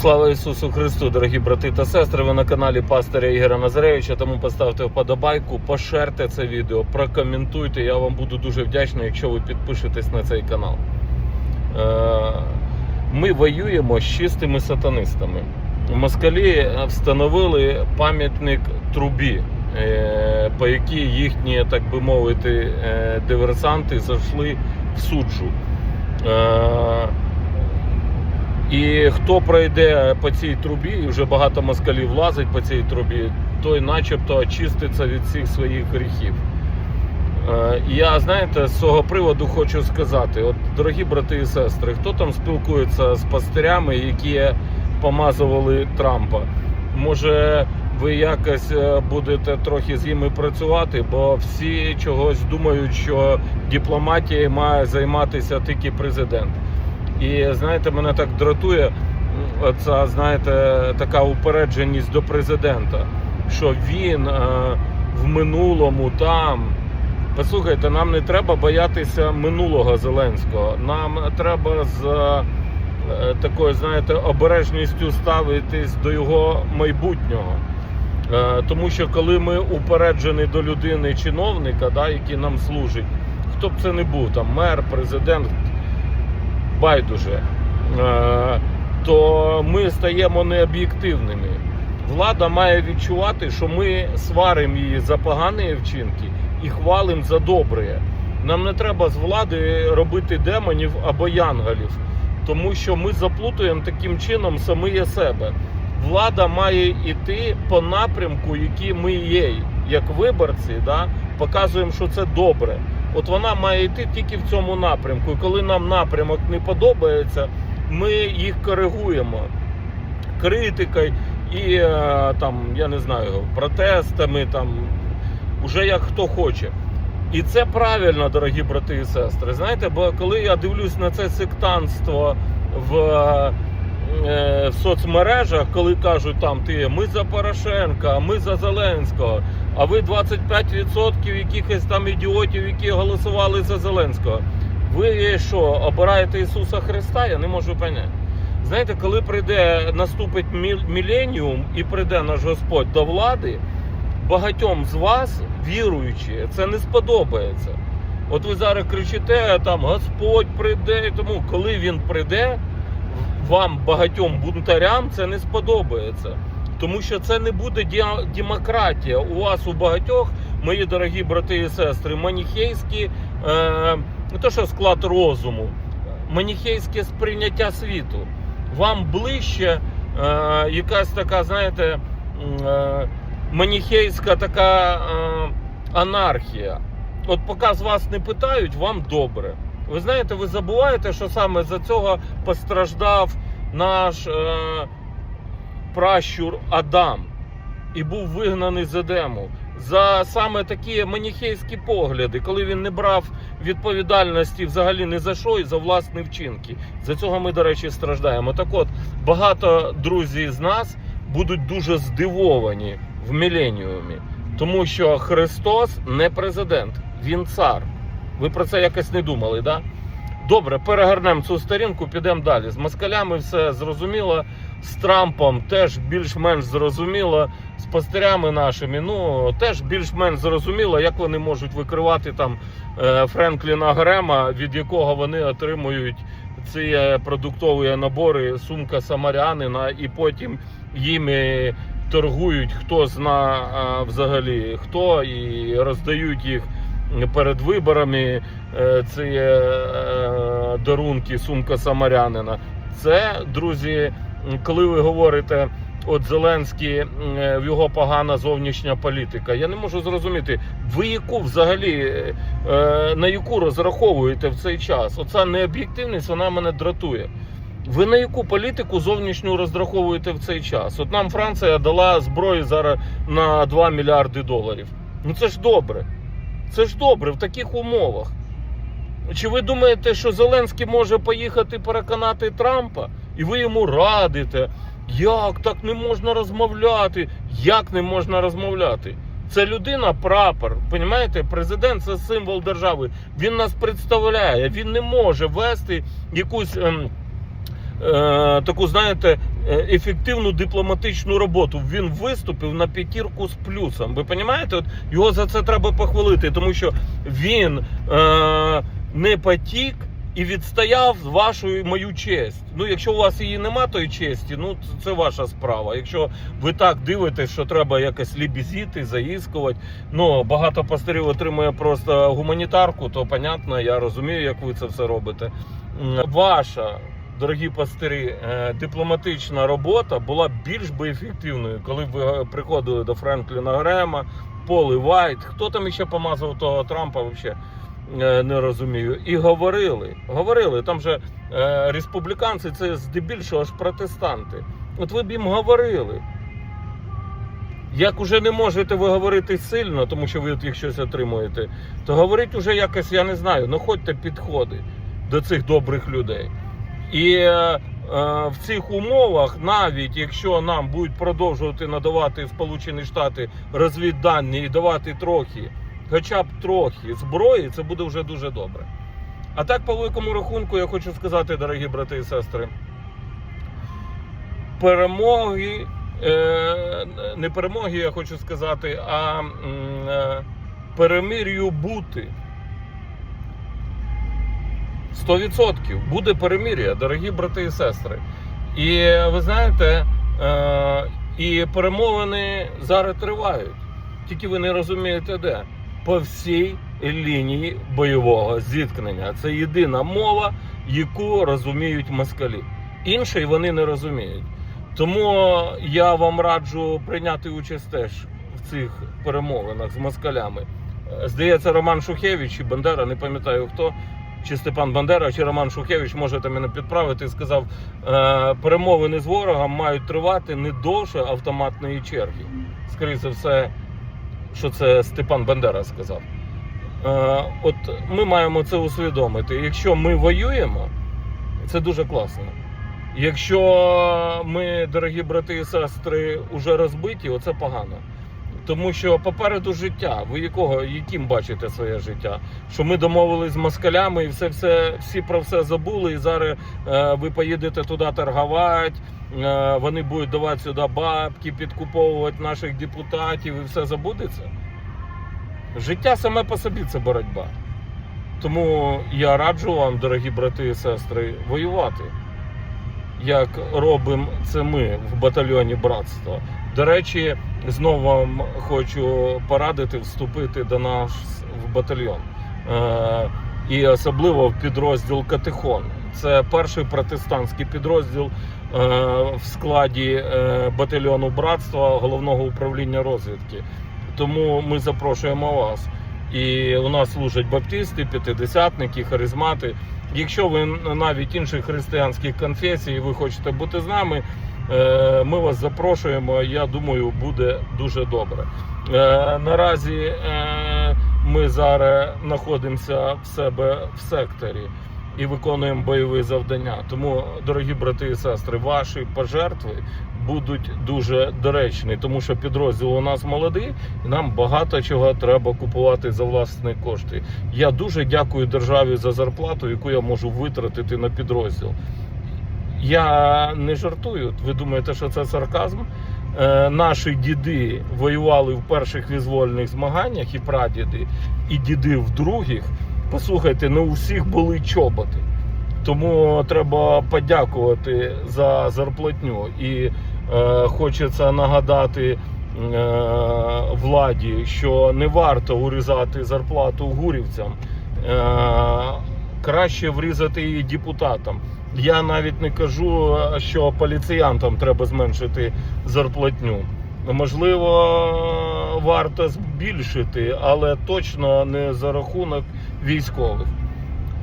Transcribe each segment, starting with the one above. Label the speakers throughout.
Speaker 1: Слава Ісусу Христу, дорогі брати та сестри. Ви на каналі пастиря Ігоря Назаревича. Тому поставте вподобайку, пошерте це відео, прокоментуйте. Я вам буду дуже вдячний, якщо ви підпишетесь на цей канал. Е, Ми воюємо з чистими сатанистами. Москалі встановили пам'ятник трубі, е, по якій їхні, так би мовити, е, диверсанти зайшли в суджу. І хто пройде по цій трубі, і вже багато москалів влазить по цій трубі, той начебто очиститься від всіх своїх гріхів. Е, Я, знаєте, з цього приводу хочу сказати: от, дорогі брати і сестри, хто там спілкується з пастирями, які помазували Трампа? Може, ви якось е, будете трохи з ними працювати, бо всі чогось думають, що дипломатією має займатися тільки президент. І знаєте, мене так дратує оця, знаєте, така упередженість до президента, що він е, в минулому там. Послухайте, нам не треба боятися минулого Зеленського. Нам треба з е, такою, знаєте, обережністю ставитись до його майбутнього. Е, тому що коли ми упереджені до людини чиновника, да, який нам служить, хто б це не був, там мер, президент, байдуже, е, то ми стаємо необ'єктивними. Влада має відчувати, що ми сваримо її за погані вчинки і хвалимо за добре. Нам не треба з влади робити демонів або янголів, тому що ми заплутуємо таким чином самі себе. Влада має йти по напрямку, який ми є, як виборці, да, показуємо, що це добре. От вона має йти тільки в цьому напрямку. І коли нам напрямок не подобається, ми їх коригуємо критикою і е, там, я не знаю, протестами, там, уже як хто хоче. І це правильно, дорогі брати і сестри. Знаєте, бо коли я дивлюсь на це сектантство в, е, в соцмережах, коли кажуть там ти ми за Порошенка, ми за Зеленського, а ви 25% якихось там ідіотів, які голосували за Зеленського. Ви що, обираєте Ісуса Христа? Я не можу поняти. Знаєте, коли прийде наступить міл- міленіум і прийде наш Господь до влади, багатьом з вас, віруючи, це не сподобається. От ви зараз кричите, там Господь прийде, тому коли він прийде, вам багатьом бунтарям це не сподобається. Тому що це не буде демократія. У вас у багатьох, мої дорогі брати і сестри, маніхейські, е, не то що склад розуму, маніхейське сприйняття світу. Вам ближче е, якась така, знаєте, е, маніхейська така е, анархія. От поки з вас не питають, вам добре. Ви знаєте, ви забуваєте, що саме за цього постраждав наш е, пращур Адам і був вигнаний з Едему. За саме такі маніхейські погляди, коли він не брав відповідальності взагалі не за що і за власні вчинки. За цього ми, до речі, страждаємо. Так от, багато друзів з нас будуть дуже здивовані в міленіумі, тому що Христос не президент, він цар. Ви про це якось не думали, да? Добре, перегорнемо цю сторінку, підемо далі. З москалями все зрозуміло, з Трампом теж більш-менш зрозуміло, з пастирями нашими, ну теж більш-менш зрозуміло, як вони можуть викривати там е, Френкліна Грема, від якого вони отримують ці е, продуктові набори сумка самарянина, і потім їми торгують хто зна взагалі хто, і роздають їх перед виборами е, ці е, дарунки сумка самарянина. Це, друзі, коли ви говорите. От Зеленський е, в його погана зовнішня політика. Я не можу зрозуміти, ви яку взагалі на яку розраховуєте в цей час? Оця необ'єктивність вона мене дратує. Ви на яку політику зовнішню розраховуєте в цей час? От нам Франція дала зброї зараз на 2 мільярди доларів. Ну це ж добре. Це ж добре в таких умовах. Чи ви думаєте, що Зеленський може поїхати переконати Трампа, і ви йому радите? Як так не можна розмовляти? Як не можна розмовляти? Це людина прапор. Понімаєте? Президент це символ держави. Він нас представляє. Він не може вести якусь ем, таку, знаєте, е, ефективну дипломатичну роботу. Він виступив на п'ятірку з плюсом. Ви розумієте? От його за це треба похвалити, тому що він е, не потік. І відстояв вашу мою честь. Ну, якщо у вас її нема, тої честі, ну це ваша справа. Якщо ви так дивитесь, що треба якось лібізіти, заїскувати. Ну багато пастирів отримує просто гуманітарку, то понятно, я розумію, як ви це все робите. Ваша, дорогі пастирі, е, дипломатична робота була більш би ефективною, коли ви е, приходили до Френкліна Грема, Поли Вайт. Хто там ще помазав того Трампа? Взагалі е, не розумію. І говорили. Говорили. Там же республіканці це здебільшого ж протестанти. От ви б їм говорили. Як уже не можете ви говорити сильно, тому що ви от їх щось отримуєте, то говоріть уже якось, я не знаю, знаходьте підходи до цих добрих людей. І е, е, в цих умовах, навіть якщо нам будуть продовжувати надавати Сполучені Штати розвіддані і давати трохи, хоча б трохи зброї, це буде вже дуже добре. А так, по великому рахунку, я хочу сказати, дорогі брати і сестри, перемоги, е, не перемоги, я хочу сказати, а е, перемир'ю бути. 100% буде перемир'я, дорогі брати і сестри. І ви знаєте, е, і перемовини зараз тривають. Тільки ви не розумієте де. По всій лінії бойового зіткнення. Це єдина мова, яку розуміють москалі. Іншої вони не розуміють. Тому я вам раджу прийняти участь теж в цих перемовинах з москалями. Здається, Роман Шухевич і Бандера, не пам'ятаю хто, чи Степан Бандера, чи Роман Шухевич, можете мене підправити, сказав, е, перемовини з ворогом мають тривати не довше автоматної черги. Скоріше все, що це Степан Бандера сказав. Е, от ми маємо це усвідомити. Якщо ми воюємо, це дуже класно. Якщо ми, дорогі брати і сестри, уже розбиті, оце погано. Тому що попереду життя. Ви якого, яким бачите своє життя? Що ми домовились з москалями і все, все, всі про все забули, і зараз е, ви поїдете туди торгувати, е, вони будуть давати сюди бабки, підкуповувати наших депутатів і все забудеться. Життя саме по собі це боротьба. Тому я раджу вам, дорогі брати і сестри, воювати як робимо це ми в батальйоні братства. До речі, знову вам хочу порадити вступити до нас в батальйон. Е, і особливо в підрозділ Катехон. Це перший протестантський підрозділ е, в складі е, батальйону братства головного управління розвідки. Тому ми запрошуємо вас. І у нас служать баптисти, п'ятидесятники, харизмати. Якщо ви навіть інших християнських конфесій, ви хочете бути з нами, ми вас запрошуємо. Я думаю, буде дуже добре. Е, Наразі е, ми зараз знаходимося в себе в секторі і виконуємо бойові завдання. Тому, дорогі брати і сестри, ваші пожертви будуть дуже доречні, тому що підрозділ у нас молодий, і нам багато чого треба купувати за власні кошти. Я дуже дякую державі за зарплату, яку я можу витратити на підрозділ. Я не жартую. Ви думаєте, що це сарказм? Е, наші діди воювали в перших визвольних змаганнях і прадіди, і діди в других. Послухайте, не у всіх були чоботи. Тому треба подякувати за зарплатню. І е, хочеться нагадати е, владі, що не варто урізати зарплату гурівцям. Е, краще врізати її депутатам. Я навіть не кажу, що поліціянтам треба зменшити зарплатню. Можливо, варто збільшити, але точно не за рахунок військових.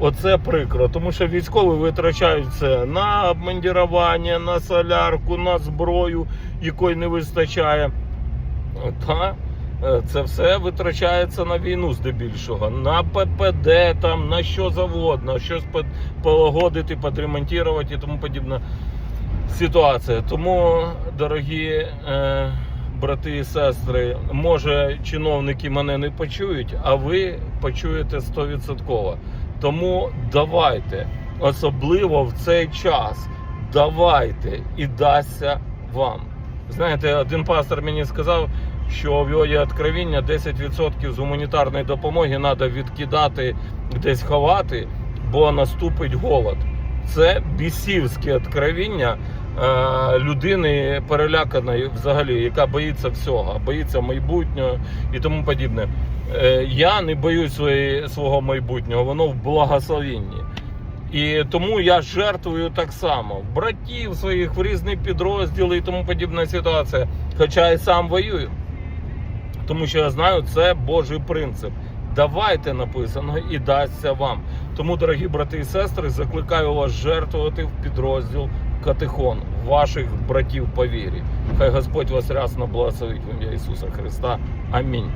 Speaker 1: Оце прикро, тому що військові витрачають це на обмундірування, на солярку, на зброю, якої не вистачає. Та це все витрачається на війну здебільшого, на ППД, там, на що завгодно, щось полагодити, підремонтувати і тому подібна ситуація. Тому, дорогі е, брати і сестри, може чиновники мене не почують, а ви почуєте 100%. Тому давайте, особливо в цей час, давайте і дасться вам. Знаєте, один пастор мені сказав, що в його є откровіння 10% з гуманітарної допомоги треба відкидати, десь ховати, бо наступить голод. Це бісівське откровіння е, людини переляканої взагалі, яка боїться всього, боїться майбутнього і тому подібне. Е, я не боюсь своєї, свого майбутнього, воно в благословенні. І тому я жертвую так само братів своїх в різні підрозділи і тому подібна ситуація. Хоча і сам воюю. Тому що я знаю, це Божий принцип. Давайте написано і дасться вам. Тому, дорогі брати і сестри, закликаю вас жертвувати в підрозділ Катехон, ваших братів по вірі. Хай Господь вас рясно благословить в ім'я Ісуса Христа. Амінь.